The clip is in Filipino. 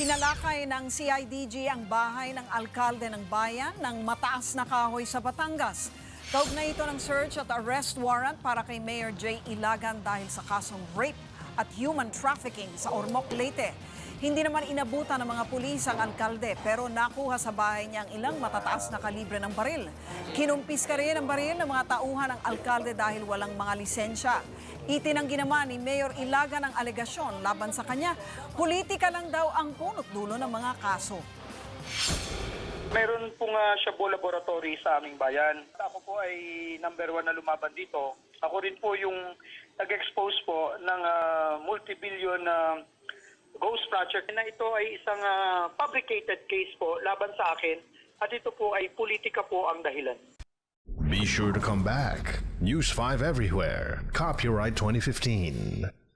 Sinalakay ng CIDG ang bahay ng alkalde ng bayan ng mataas na kahoy sa Batangas. Kaugnay ito ng search at arrest warrant para kay Mayor J. Ilagan dahil sa kasong rape at human trafficking sa Ormoc, Leyte. Hindi naman inabutan ng mga pulis ang alkalde pero nakuha sa bahay niya ang ilang matataas na kalibre ng baril. Kinumpis ka rin ang baril ng mga tauhan ng alkalde dahil walang mga lisensya. Itinanggi naman ni Mayor Ilagan ang alegasyon laban sa kanya. Politika lang daw ang punot dulo ng mga kaso. Meron pong uh, Shabu Laboratory sa aming bayan. Ako po ay number one na lumaban dito. Ako rin po yung nag-expose po ng ah, multi-billion na ghost project na ito ay isang ah, fabricated case po laban sa akin at ito po ay politika po ang dahilan. Be sure to come back. News 5 everywhere. Copyright 2015.